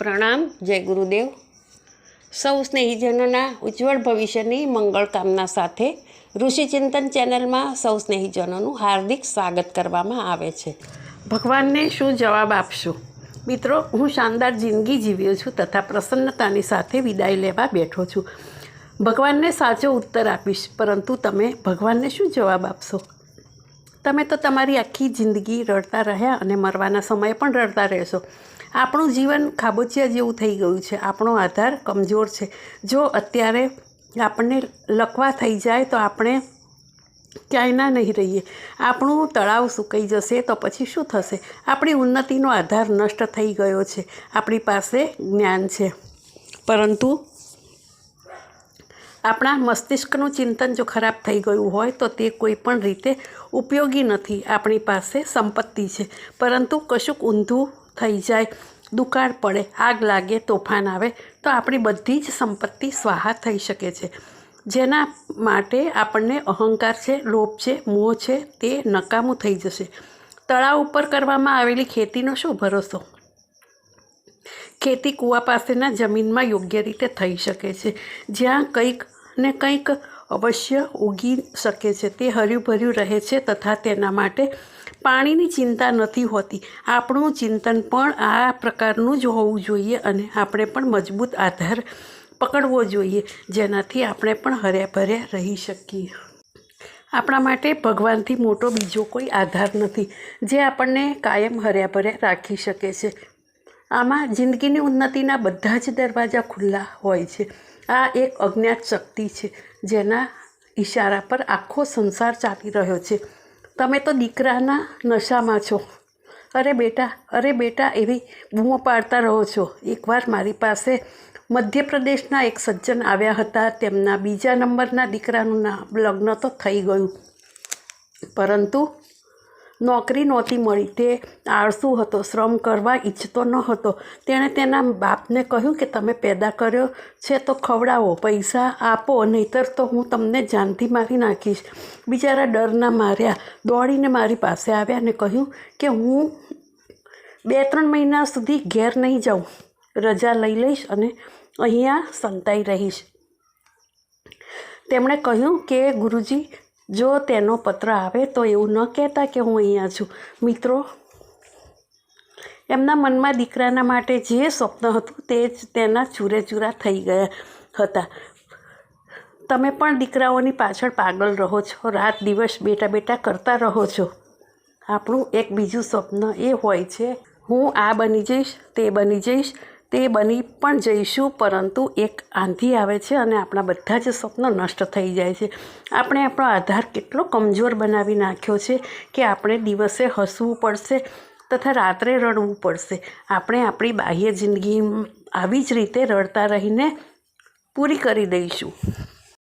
પ્રણામ, જય ગુરુદેવ. સૌ સ્નેહીજનોના ઉજ્જવળ ભવિષ્યની મંગળ કામના સાથે ઋષિચિંતન ચેનલમાં સૌ સ્નેહીજનોનું હાર્દિક સ્વાગત કરવામાં આવે છે. ભગવાનને શું જવાબ આપશું? મિત્રો, હું શાનદાર જિંદગી જીવ્યો છું તથા પ્રસન્નતાની સાથે વિદાય લેવા બેઠો છું. ભગવાનને સાચો ઉત્તર આપીશ, પરંતુ તમે ભગવાનને શું જવાબ આપશો? તમે તો તમારી આખી જિંદગી રડતા રહ્યા અને મરવાના સમયે પણ રડતા રહેશો. આપણું જીવન ખાબોચિયા જેવું થઈ ગયું છે. આપણો આધાર કમજોર છે. જો અત્યારે આપણને લકવા થઈ જાય તો આપણે ક્યાંય ના નહીં રહીએ. આપણું તળાવ સુકાઈ જશે તો પછી શું થશે? આપણી ઉન્નતિનો આધાર નષ્ટ થઈ ગયો છે. આપણી પાસે જ્ઞાન છે. પરંતુ આપણા મસ્તિષ્કનું ચિંતન જો ખરાબ થઈ ગયું હોય તો તે કોઈ પણ રીતે ઉપયોગી નથી. આપણી પાસે સંપત્તિ છે. પરંતુ કશુંક ઊંધું થઈ જાય, દુકાળ પડે, આગ લાગે, તોફાન આવે, તો આપણી બધી જ સંપત્તિ સ્વાહા થઈ શકે છે. જેના માટે આપણને અહંકાર છે, લોભ છે, મોહ છે, તે નકામું થઈ જશે. તળાવ ઉપર કરવામાં આવેલી ખેતીનો શું ભરોસો? ખેતી કૂવા પાસેના જમીનમાં યોગ્ય રીતે થઈ શકે છે. જ્યાં કંઈક ને કંઈક અવશ્ય ઉગી શકે છે. તે હર્યુંભર્યું રહે છે તથા તેના માટે પાણીની ચિંતા નથી હોતી. આપણું ચિંતન પણ આ પ્રકારનું જ હોવું જોઈએ અને આપણે પણ મજબૂત આધાર પકડવો જોઈએ, જેનાથી આપણે પણ હર્યા ભર્યા રહી શકીએ. આપણા માટે ભગવાનથી મોટો બીજો કોઈ આધાર નથી, જે આપણને કાયમ હર્યા ભર્યા રાખી શકે છે. આમાં જિંદગીની ઉન્નતિના બધા જ દરવાજા ખુલ્લા હોય છે. આ એક અજ્ઞાત શક્તિ છે. જેના ઈશારા પર આખો સંસાર ચાલી રહ્યો છે. તમે તો દીકરાના નશામાં છો. અરે બેટા અરે બેટા, એવી બૂમો પાડતા રહો છો. એકવાર મારી પાસે મધ્યપ્રદેશના એક સજ્જન આવ્યા હતા. તેમના બીજા નંબરના દીકરાનું નામ લગ્ન તો થઈ ગયું. પરંતુ નોકરી નહોતી મળી. તે આળસુ હતો, શ્રમ કરવા ઈચ્છતો ન હતો. તેણે તેના બાપને કહ્યું કે, તમે પેદા કર્યો છે તો ખવડાવો, પૈસા આપો, નહીતર તો હું તમને જાનથી મારી નાખીશ. બિચારા ડરના માર્યા, દોડીને મારી પાસે આવ્યા અને કહ્યું કે, હું બે ત્રણ મહિના સુધી ઘેર નહીં જાઉં. રજા લઈ લઈશ અને અહીંયા સંતાઈ રહીશ. તેમણે કહ્યું કે, ગુરુજી જો તેનો પત્ર આવે તો એવું ન કહેતા કે હું અહીંયા છું. મિત્રો, એમના મનમાં દીકરાના માટે જે સ્વપ્ન હતું તે જ તેના ચૂરે ચૂરા થઈ ગયા હતા. તમે પણ દીકરાઓની પાછળ પાગલ રહો છો, રાત દિવસ બેટા બેટા કરતા રહો છો. આપણું એક બીજું સ્વપ્ન એ હોય છે, હું આ બની જઈશ, તે બની જઈશ તે બની પણ જઈશું, પરંતુ એક આંધી આવે છે અને આપણા બધા જ સ્વપ્નો નષ્ટ થઈ જાય છે. આપણે આપણો આધાર કેટલો કમજોર બનાવી નાખ્યો છે કે આપણે દિવસે હસવું પડશે તથા રાત્રે રડવું પડશે. આપણે આપણી બાહ્ય જિંદગી આવી જ રીતે રડતા રહીને પૂરી કરી દઈશું.